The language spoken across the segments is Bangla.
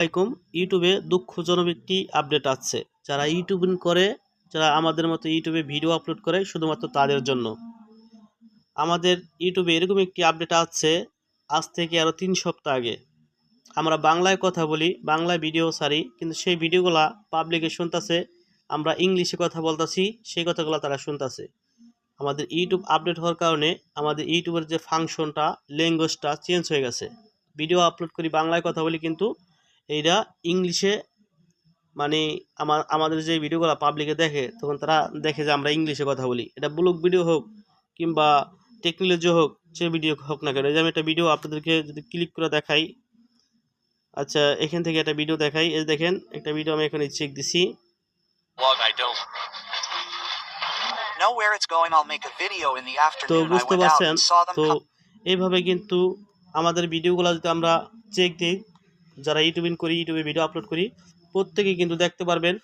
আলাইকুম। ইউটিউবে দুঃখজনক একটি আপডেট আছে। যারা ইউটিউবিং করে, যারা আমাদের মতো ইউটিউবে ভিডিও আপলোড করে, শুধুমাত্র তাদের জন্য। আমাদের ইউটিউবে এরকম একটি আপডেট আছে, আজ থেকে আরও তিন সপ্তাহ আগে। আমরা বাংলায় কথা বলি, বাংলায় ভিডিও ছাড়ি, কিন্তু সেই ভিডিওগুলা পাবলিকে শুনতেছে, আমরা ইংলিশে কথা বলতেছি, সেই কথাগুলো তারা শুনতেছে। আমাদের ইউটিউব আপডেট হওয়ার কারণে আমাদের ইউটিউবের যে ফাংশনটা ল্যাঙ্গুয়েজটা চেঞ্জ হয়ে গেছে। ভিডিও আপলোড করি, বাংলায় কথা বলি কিন্তু এইটা ইংলিশে মানে আমার আমাদের যে ভিডিওগুলো পাবলিকে দেখে তখন তারা দেখে যে আমরা ইংলিশে কথা বলি। এটা ব্লগ ভিডিও হোক কিংবা টেকনোলজি হোক সে ভিডিও হোক না কেন এই যে আমি একটা ভিডিও আপনাদেরকে যদি ক্লিক করে দেখাই। আচ্ছা এখান থেকে একটা ভিডিও দেখাই। এই দেখেন একটা ভিডিও আমি এখানে চেক দিছি। তো বুঝতে পারছেন? তো এইভাবে কিন্তু আমাদের ভিডিওগুলো যদি আমরা চেক দিই যারা ইউটিউবিং করি ইউটিউবে ভিডিও আপলোড করি, প্রত্যেকেই কিন্তু দেখতে পারবেন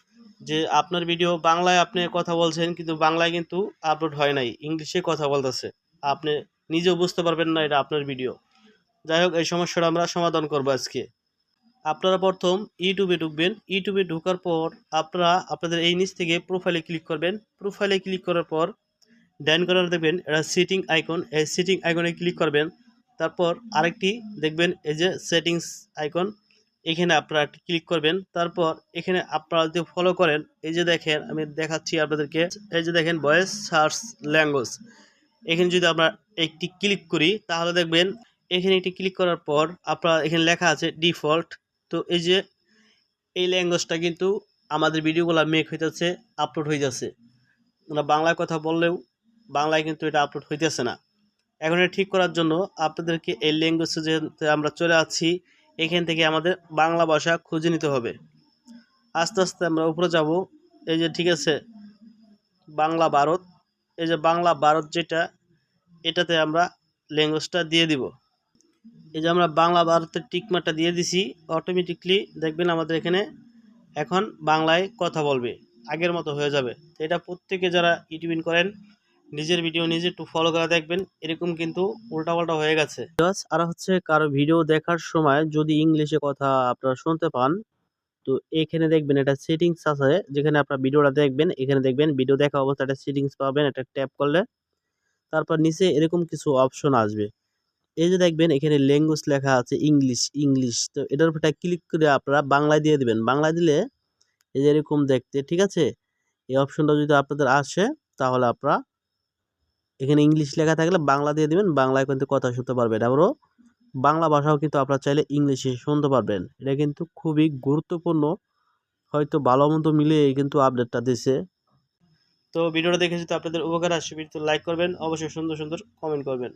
যে আপনার ভিডিও বাংলায় আপনি কথা বলছেন, কিন্তু বাংলায় কিন্তু আপলোড হয় নাই, ইংলিশে কথা বলতেছে। আপনি নিজেও বুঝতে পারবেন না এটা আপনার ভিডিও যাই হোক, এই সমস্যাটা আমরা সমাধান করব আজকে। আপনারা প্রথম ইউটিউবে ঢুকবেন। ইউটিউবে ঢোকার পর আপনারা, আপনাদের এই নিচ থেকে প্রোফাইলে ক্লিক করবেন। প্রোফাইলে ক্লিক করার পর ডান করার দেখবেন এটা সিটিং আইকন এই সিটিং আইকনে ক্লিক করবেন। তারপর আরেকটি দেখবেন, এই যে সেটিংস আইকন এখানে আপনারা ক্লিক করবেন। তারপর এখানে আপনারা যদি ফলো করেন, এই যে দেখেন, আমি দেখাচ্ছি আপনাদেরকে। এই যে দেখেন ভয়েস সার্চ ল্যাঙ্গুয়েজ এখানে যদি আমরা একটি ক্লিক করি, তাহলে দেখবেন, এখানে একটি ক্লিক করার পর আপনারা এখানে লেখা আছে ডিফল্ট তো এই যে, এই ল্যাঙ্গুয়েজটা কিন্তু আমাদের ভিডিওগুলো মেক হইতেছে আপলোড হয়ে যাচ্ছে আমরা বাংলায় কথা বললেও বাংলায় কিন্তু এটা আপলোড হইতেছে না। এখন এটা ঠিক করার জন্য আপনাদেরকে এই ল্যাঙ্গুয়েজে যে আমরা চলে আসছি। এখান থেকে আমাদের বাংলা ভাষা খুঁজে নিতে হবে। আস্তে আস্তে আমরা উপরে যাব। এই যে ঠিক আছে, বাংলা ভারত। এই যে বাংলা ভারত যেটা, এটাতে আমরা ল্যাঙ্গুয়েজটা দিয়ে দিব। এই যে আমরা বাংলা ভারতের টিকমারটা দিয়ে দিছি অটোমেটিকলি দেখবেন আমাদের এখানে এখন বাংলায় কথা বলবে। আগের মতো হয়ে যাবে। এটা প্রত্যেকে যারা ইউটিউবিং করেন নিজের ভিডিও নিজে একটু ফলো করা দেখবেন, এরকম কিন্তু উল্টাপাল্টা হয়ে গেছে। আর হচ্ছে কারও ভিডিও দেখার সময় যদি ইংলিশে কথা আপনারা শুনতে পান, তো এখানে দেখবেন এটা সেটিংস আছে, যেখানে আপনার ভিডিওটা দেখবেন, এখানে দেখবেন ভিডিও দেখা অবস্থা একটা সেটিংস পাবেন এটা ট্যাপ করলে তারপর নিচে এরকম কিছু অপশন আসবে। এই যে দেখবেন এখানে ল্যাঙ্গুয়েজ লেখা আছে ইংলিশ ইংলিশ তো এটার উপর ক্লিক করে আপনারা বাংলায় দিয়ে দিবেন। বাংলা দিলে এই যে এরকম দেখতে, ঠিক আছে? এই অপশনটা যদি আপনাদের আসে, তাহলে আপনারা এখানে ইংলিশ লেখা থাকলে বাংলা দিয়ে দেবেন, বাংলায় কিন্তু কথা শুনতে পারবেন। আবারও, বাংলা ভাষাও কিন্তু আপনারা চাইলে ইংলিশে শুনতে পারবেন। এটা কিন্তু খুবই গুরুত্বপূর্ণ, হয়তো ভালো মতো মিলে কিন্তু আপডেটটা দিছে। তো ভিডিওটা দেখে যদি আপনাদের উপকার আসে তো লাইক করবেন, অবশ্যই সুন্দর সুন্দর কমেন্ট করবেন।